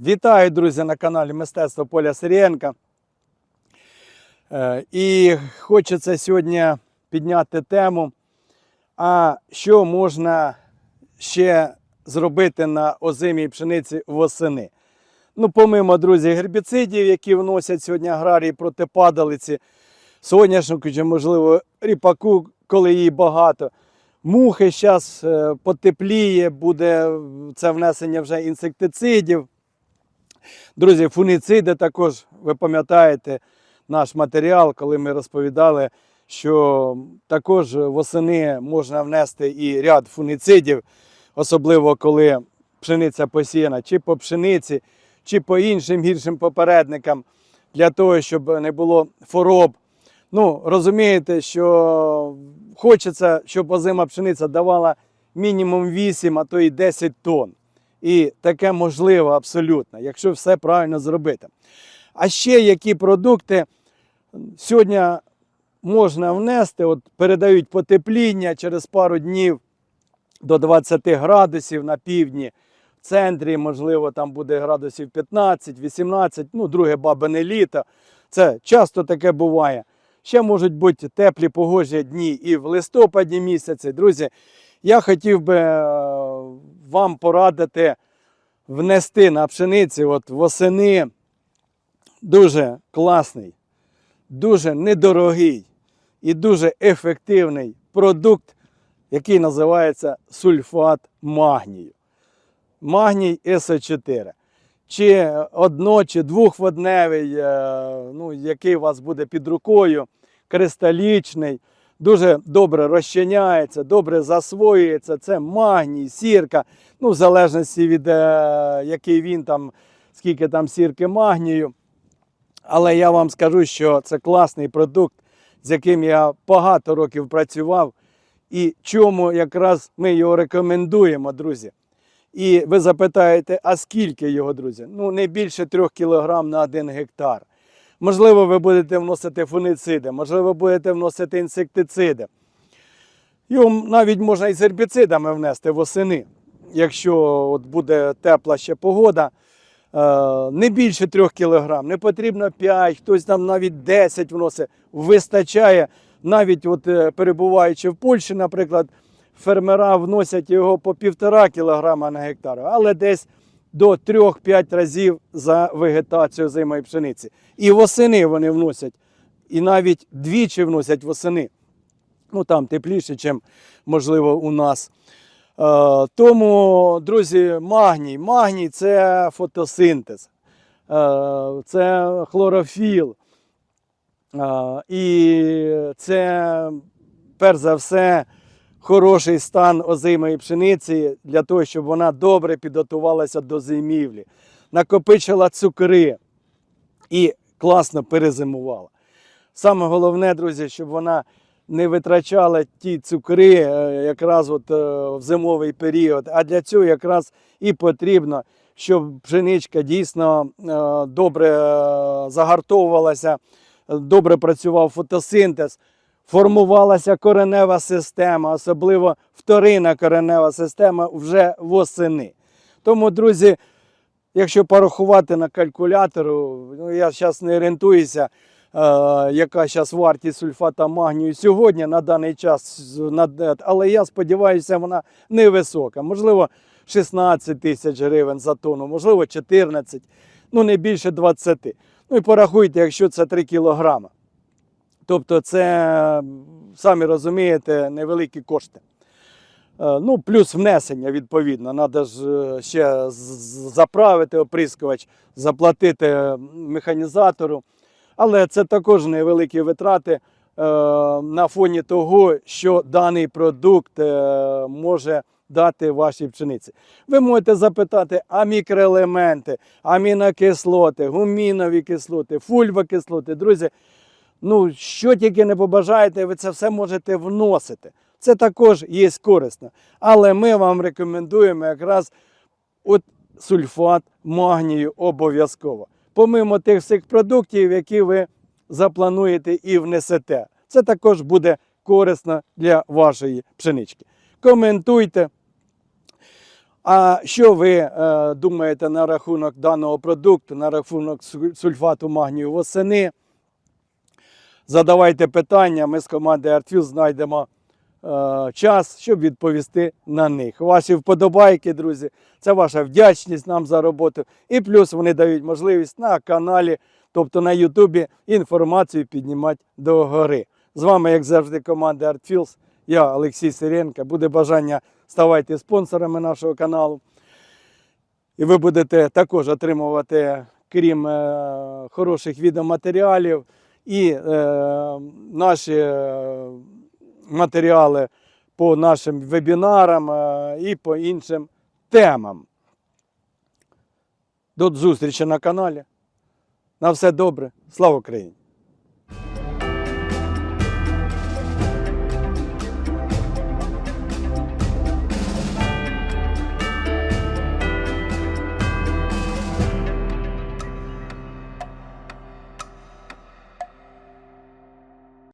Вітаю, друзі, на каналі Мистецтво Поля Сирієнка. Е, І хочеться сьогодні підняти тему, а що можна ще зробити на озимій пшениці восени. Ну, помимо, друзі, гербіцидів, які вносять сьогодні аграрії проти падалиці, соняшнику чи, можливо, ріпаку, коли її багато. Мухи зараз потепліє, буде це внесення вже інсектицидів. Друзі, фуніциди також, ви пам'ятаєте наш матеріал, коли ми розповідали, що також восени можна внести і ряд фуніцидів, особливо коли пшениця посіяна, чи по пшениці, чи по іншим гіршим попередникам, для того, щоб не було хвороб. Ну, розумієте, що хочеться, щоб озима пшениця давала мінімум 8, а то і 10 тонн. І таке можливо абсолютно, якщо все правильно зробити. А ще які продукти сьогодні можна внести, от передають потепління через пару днів до 20 градусів на півдні. В центрі, можливо, там буде градусів 15-18, ну, друге бабине літо. Це часто таке буває. Ще можуть бути теплі погожі дні і в листопаді місяці. Друзі, я хотів би е, вам порадити внести на пшениці от восени дуже класний, дуже недорогий і дуже ефективний продукт, який називається сульфат магнію. Магній СО4. Чи одно, чи двохводневий, е, ну, який у вас буде під рукою, кристалічний, дуже добре розчиняється, добре засвоюється. Це магній, сірка, ну, в залежності від е, який він там, скільки там сірки магнію. Але я вам скажу, що це класний продукт, з яким я багато років працював, і чому якраз ми його рекомендуємо, друзі. І ви запитаєте, а скільки його, друзі? Ну, не більше 3 кг на 1 гектар. Можливо, ви будете вносити фунициди, можливо, будете вносити інсектициди. Його навіть можна і з гербіцидами внести восени, якщо от буде тепла ще погода. Е, Не більше 3 кг, не потрібно 5, хтось там навіть 10 вносить. Вистачає, навіть от е, перебуваючи в Польщі, наприклад, фермера вносять його по 1,5 кг на гектар, але десь до 3-5 разів за вегетацію зимої пшениці. І восени вони вносять, і навіть двічі вносять восени. Ну там тепліше, ніж можливо у нас. Е, тому, друзі, магній. Магній це фотосинтез, е, це хлорофіл. Е, і це, перш за все, хороший стан озимої пшениці для того, щоб вона добре підготувалася до зимівлі, накопичила цукри і класно перезимувала. Саме головне, друзі, щоб вона не витрачала ті цукри е, якраз от е, в зимовий період. А для цього якраз і потрібно, щоб пшеничка дійсно е, добре загартовувалася, добре працював фотосинтез, формувалася коренева система, особливо вторинна коренева система вже восени. Тому, друзі, якщо порахувати на калькулятору, ну я зараз не орієнтуюся, е, яка зараз вартість сульфата магнію сьогодні на даний час, але я сподіваюся, вона невисока. Можливо, 16 тисяч гривень за тонну, можливо, 14, ну не більше 20. Ну і порахуйте, якщо це 3 кілограма. Тобто це, самі розумієте, невеликі кошти. Е, Ну, плюс внесення, відповідно. Треба ж е, ще заправити оприскувач, заплатити механізатору. Але це також невеликі витрати е, на фоні того, що даний продукт може дати вашій пшениці. Ви можете запитати, а мікроелементи, амінокислоти, гумінові кислоти, фульвокислоти. Друзі, ну, що тільки не побажаєте, ви це все можете вносити. Це також є корисно. Але ми вам рекомендуємо якраз от сульфат магнію обов'язково. Помимо тих всіх продуктів, які ви заплануєте і внесете. Це також буде корисно для вашої пшенички. Коментуйте. А що ви е, думаєте на рахунок даного продукту, на рахунок сульфату магнію восени? Задавайте питання, ми з команди ArtFuse знайдемо е, час, щоб відповісти на них. Ваші вподобайки, друзі, це ваша вдячність нам за роботу. І плюс вони дають можливість на каналі, тобто на Ютубі, інформацію піднімати до гори. З вами, як завжди, команда ArtFills. Я Олексій Сиренко. Буде бажання ставайте спонсорами нашого каналу. І ви будете також отримувати, крім е, хороших відеоматеріалів, і е, наші е, матеріали по нашим вебінарам е, і по іншим темам. До зустрічі на каналі. На все добре. Слава Україні!